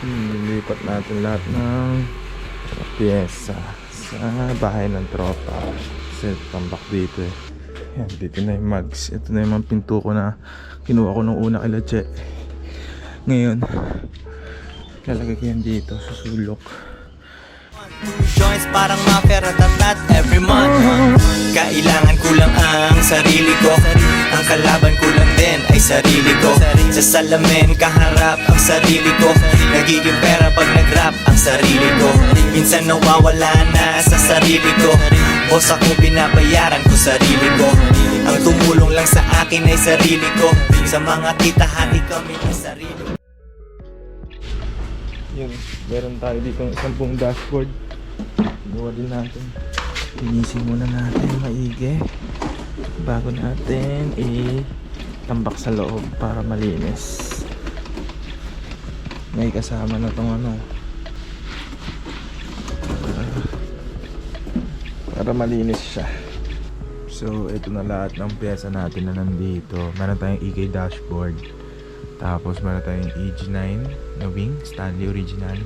Nilipat natin lahat ng pyesa sa bahay ng tropa. Kasi tambak dito eh. Yan, dito na yung mugs. Ito na yung mga pinto ko na kinuha ko nung una kay Che. Ngayon, lalagay ko yan dito sa sulok. Joints parang mafia ratatat every month Kailangan ko lang ang sarili ko. Ang kalaban ko lang din ay sarili ko. Sa salamin kaharap ang sarili ko. Nagiging pera pag nag-rap ang sarili ko. Minsan nawawala na sa sarili ko. Boss ako binabayaran ko sarili ko. Ang tumulong lang sa akin ay sarili ko. Sa mga kita hati kami ng sarili. Yun, meron tayo dito ng isang buong dashboard. Gawa din natin. Linisin muna natin maigi. Bago natin i-tambak sa loob para malinis. May kasama na tong ano. Para, malinis siya. So, ito na lahat ng pyesa natin na nandito. Meron tayong EK dashboard. Tapos meron tayong EG9 na wing, Stanley original,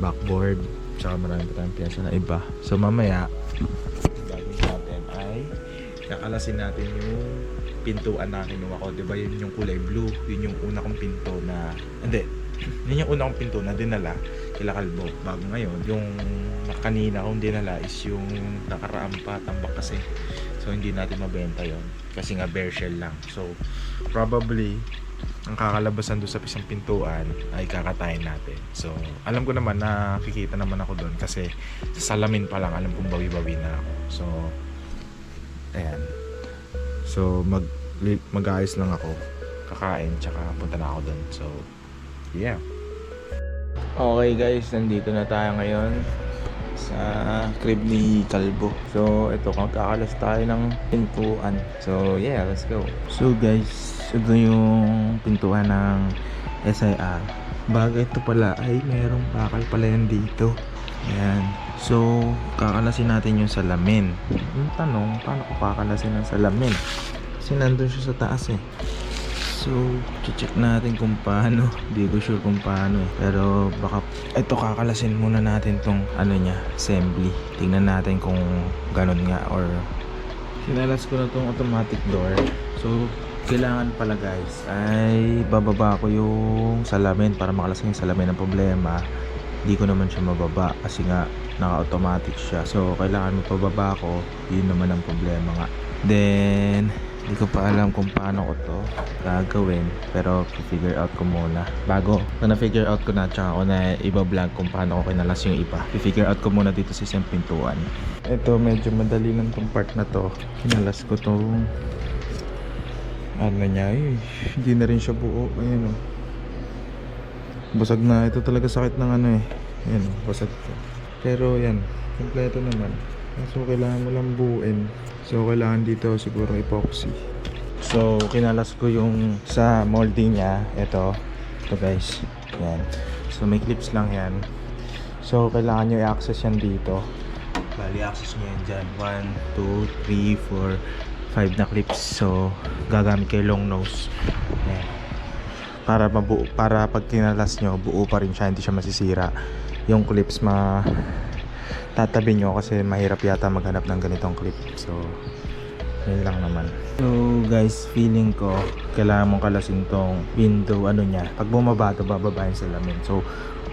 backboard, tsaka marami pa tayong pyesa na iba. So mamaya, kakalasin natin yung pintuan na kinuha ko. Di ba yun yung kulay blue? Yun yung una kong pinto na, hindi, yun yung una kong pinto na dinala kila Kalbo. Bago ngayon, yung kanina kong dinala is yung nakaraang pa, tambak kasi. So hindi natin mabenta yon kasi nga bare shell lang. So probably ang kakalabasan doon sa isang pintuan ay kakatayin natin. So, alam ko naman na kikita naman ako doon kasi sa salamin pa lang alam kong bawi-bawi na ako. So, ayan. So, mag mag-ayos lang ako. Kakain, tsaka punta na ako doon. So, yeah. Okay guys, nandito na tayo ngayon sa crib ni Kalbo. So, ito, kakalas tayo ng pintuan. So, yeah, let's go. So, guys, ito yung pintuan ng SIR. Bagay ito pala ay mayroong bakal pala yan dito. Ayan. So, kakalasin natin yung salamin. Yung tanong, paano ko kakalasin ang salamin? Kasi nandun siya sa taas eh. So, check natin kung paano. Hindi ko sure kung paano eh. Pero baka, ito kakalasin muna natin tong ano niya, assembly. Tingnan natin kung ganun nga or sinalas ko na tong automatic door. So, kailangan pala guys ay bababa ko yung salamin para makalas yung salamin ng problema. Hindi ko naman siya mababa kasi nga naka-automatic siya. So, kailangan mapababa ko. Yun naman ang problema nga. Then, hindi ko pa alam kung paano ko to gagawin pero figure out ko muna bago na na-figure out ko na tsaka ako na iba-vlog kung paano ko kinalas yung iba figure out ko muna dito sa isang pintuan ito medyo madali lang tong part na to kinalas ko tong ano niya eh hindi na rin siya buo ayun oh basag na ito talaga sakit ng ano eh. Ayan oh basag to. Pero yan kompleto naman. So kailangan mo lang buuin. So kailangan dito siguro epoxy. So kinalas ko yung sa molding niya. Ito ito guys. Yan so may clips lang yan. So kailangan nyo i-access yan dito. Bali access nyo yan dyan. 1, 2, 3, 4 5 na clips. So gagamit kayo long nose. Yan para mabuo para pag kinalas nyo buo pa rin siya hindi siya masisira. Yung clips ma tatabi nyo kasi mahirap yata maghanap ng ganitong clip. So yun lang naman. So guys feeling ko kailangan mong kalasin tong window ano niya. Pag bumaba ito bababa yung salamin so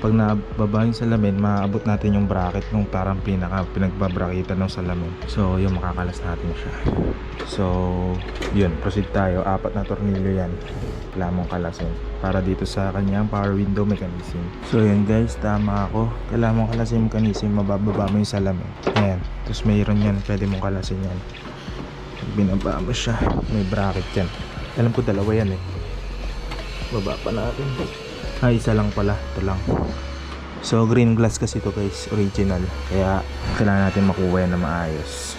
pag nababa yung salamin maabot natin yung bracket nung parang pinaka pinagbabraketan ng salamin so yung makakalas natin siya. So yun proceed tayo. Apat na tornilyo yan. Kailangan kalasin. Para dito sa kanyang power window mechanism so yun guys tama ako. Kailangan mong kalasin yung mechanism mabababa mo yung salamin ayan tapos mayroon yan. Pwede mong kalasin yan. Binaba mo siya. May bracket yan. Alam ko dalawa yan eh. Baba pa natin ay isa lang pala. Ito lang. So green glass kasi to guys. Original. Kaya kailangan natin makuha yan na maayos.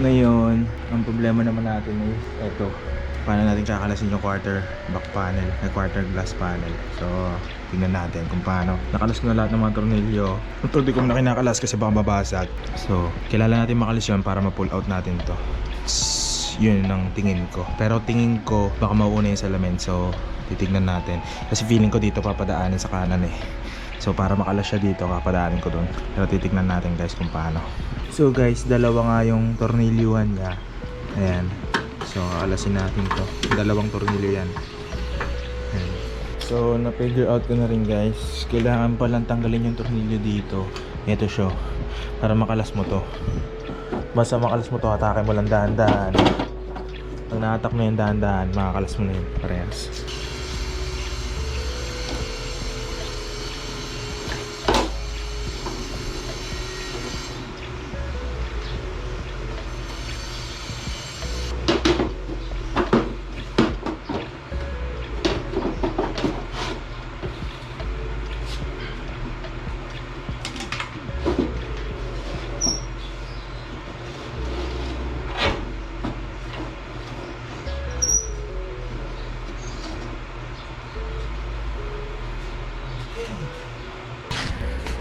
Ngayon ang problema naman natin is eto. Paano natin kakalasin yung quarter back panel? Na quarter glass panel. So tingnan natin kung paano. Nakalas ko na lahat ng mga tornilyo. Ito di ko na kinakalas kasi baka mabasag. So kailangan natin makalas yun para ma-pull out natin to. Tss, yun ang tingin ko pero tingin ko baka mauuna yung salamin so titignan natin kasi feeling ko dito papadaanin sa kanan eh So para makalas siya dito, kapadaanin ko doon. Pero titignan natin guys kung paano. So guys, dalawa nga yung tornilyuhan niya. Ayan. So alasin natin to. Dalawang tornilyo yan. Ayan. So na-figure out ko na rin guys. Kailangan palang tanggalin yung tornilyo dito. Ito siya. Para makalas mo to. Basta makalas mo to, atake mo lang dahan-dahan. Pag nakatak mo yung dahan-dahan, makakalas mo na yun. Parehas.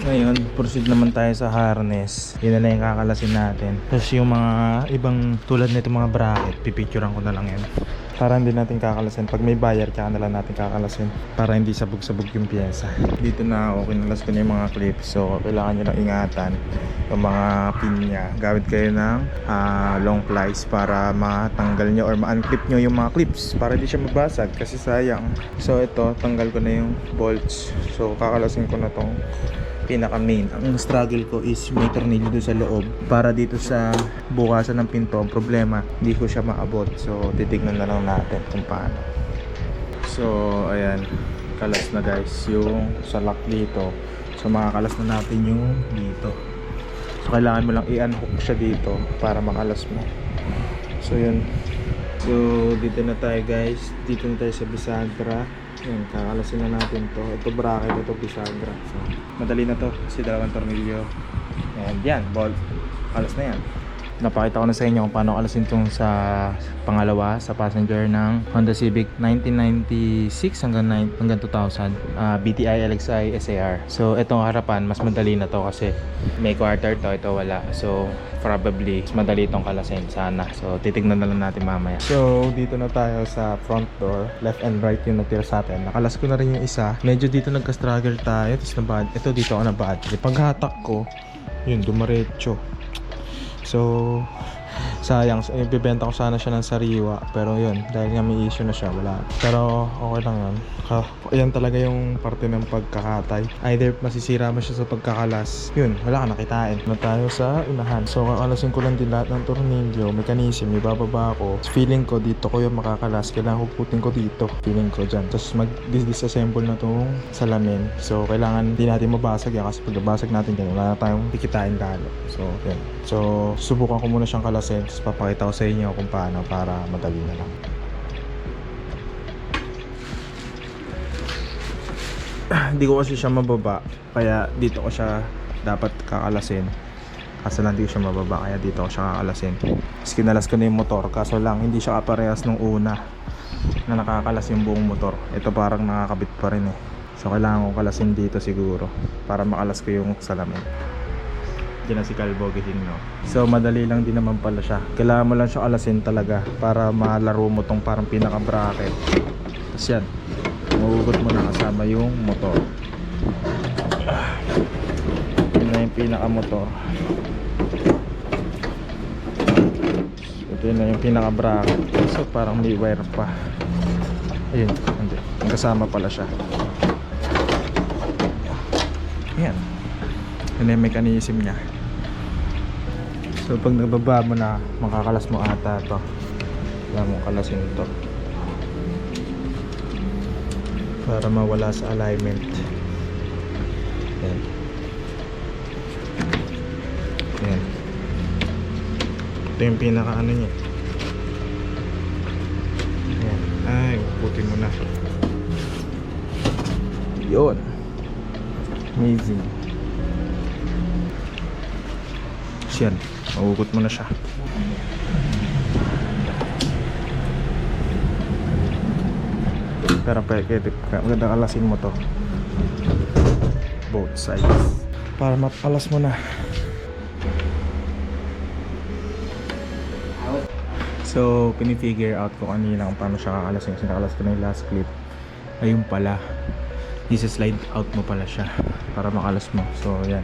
Ngayon, proceed naman tayo sa harness. Yun na lang yung kakalasin natin. Tapos yung mga ibang tulad nito mga bracket, pipicturean ko na lang yan. Para hindi natin kakalasin. Pag may buyer, tsaka na lang natin kakalasin. Para hindi sabog-sabog yung pyesa. Dito na ako, kinalas ko na yung mga clips. So, kailangan nyo lang ingatan yung mga pin niya. Gamit kayo ng ah, long plies para matanggal nyo or ma-unclip nyo yung mga clips. Para hindi siya mabasag kasi sayang. So, ito, tanggal ko na yung bolts. So, kakalasin ko na tong pinaka main. Ang struggle ko is may tornilyo doon sa loob. Para dito sa bukasan ng pinto, ang problema, hindi ko siya maabot. So, titignan na lang natin kung paano. So, ayan. Kalas na guys yung sa lock dito. So, makakalas na natin yung dito. So, kailangan mo lang i-unhook siya dito para makalas mo. So, yun. So, dito na tayo guys. Dito na tayo sa bisagra. Yan, kakalasin na natin to. Ito bracket, ito bisagra. So, madali na to kasi dalawang tornilyo. And yan, bolt. Kalas na yan. Napakita ko na sa inyo kung paano kalasin tong sa pangalawa sa passenger ng Honda Civic 1996 hanggang 9, hanggang 2000 ah, BTI LXI SAR. So itong harapan mas madali na to kasi may quarter to ito wala. So probably mas madali itong kalasin sana. So titignan na lang natin mamaya. So dito na tayo sa front door. Left and right yung natira sa atin. Nakalas ko na rin yung isa. Medyo dito nagka-struggle tayo. Tapos nabad. Ito dito ako nabad. Paghatak ko, yun dumaretso. So, sayang. So, ibibenta ko sana siya ng sariwa. Pero yun, dahil nga may issue na siya, wala. Pero okay lang yun. Ka yan talaga yung parte ng pagkakatay. Either masisira mo siya sa pagkakalas. Yun, wala ka nakitain. Na tayo sa unahan. So, kakalasin ko lang din lahat ng tornilyo, mechanism, ibababa ko. Feeling ko dito ko yung makakalas. Kailangan huputin ko dito. Feeling ko dyan. Tapos mag-disassemble na tong salamin. So, kailangan hindi natin mabasag yan. Kasi pag nabasag natin yan, wala na tayong dikitain lalo. So, yun. So, subukan ko muna siyang kalasin. Tapos papakita ko sa inyo kung paano para madali na lang. Hindi ko kasi siya mababa. Kaya dito ko siya dapat kakalasin. Kaso lang hindi ko siya mababa. Kaya dito ko siya kakalasin. Tapos kinalas ko na yung motor. Kaso lang hindi siya kaparehas nung una na nakakalas yung buong motor. Ito parang nakakabit pa rin eh. So kailangan ko kalasin dito siguro para makalas ko yung salamin. Diyan na si Calvo gising no. So madali lang din naman pala siya. Kailangan mo lang siya kalasin talaga para malaro mo tong parang pinaka bracket. Tapos yan. Mahugot mo na kasama yung motor. Yun na yung pinaka motor. Ito yun na yung pinaka bracket. So parang may wire pa. Ayun, hindi. Kasama pala siya. Ayan. Na yung mechanism niya. So pag nababa mo na, makakalas mo ata to. Wala mong kalasin to. Para mawala sa alignment. Ayan. Ayan. Ito yung pinaka ano niya. Ayan. Ay, putin mo na. Yun. Amazing. Yan. Mahugot mo na siya. Pero pwede, maganda kalasin mo to. Both sides. Para mapalas mo na. So, pinifigure out ko kanina kung paano siya kakalasin. Kasi nakalas ko na yung last clip. Ayun pala. Isi-slide out mo pala siya para makalas mo. So, yan.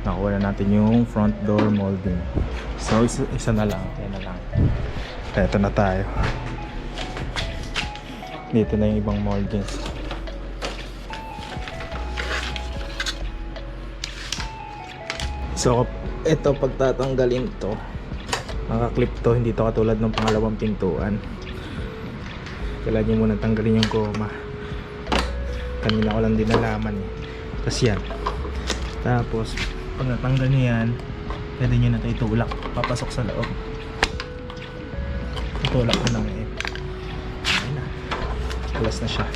Nakuha na natin yung front door molding. So, isa, isa na lang. Yan na lang. Eto na tayo. Dito na yung ibang moldings. So, ito pagtatanggalin to. Nakaklip to, hindi to katulad ng pangalawang pintuan. Kailangan nyo muna tanggalin yung goma. Kanina ko lang din nalaman eh. Tapos yan. Tapos, pag natanggal nyo yan, pwede nyo na ito itulak. Papasok sa loob. Itulak ko lang eh. Ayun na. Alas na siya.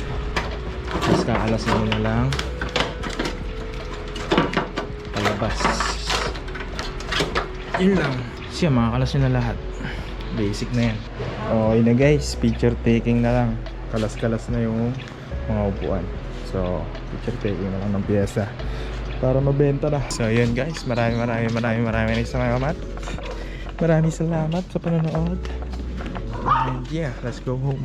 Tapos kaalas na nyo na lang. Palabas. Yun lang. Siya, makakalas nyo na lahat. Basic na yan. Okay na guys, picture taking na lang. Kalas-kalas na yung mga upuan. So, picture taking na lang ng pyesa para mabenta na. So, yun guys. Maraming maraming maraming maraming salamat. Maraming salamat sa panonood. And yeah, let's go home.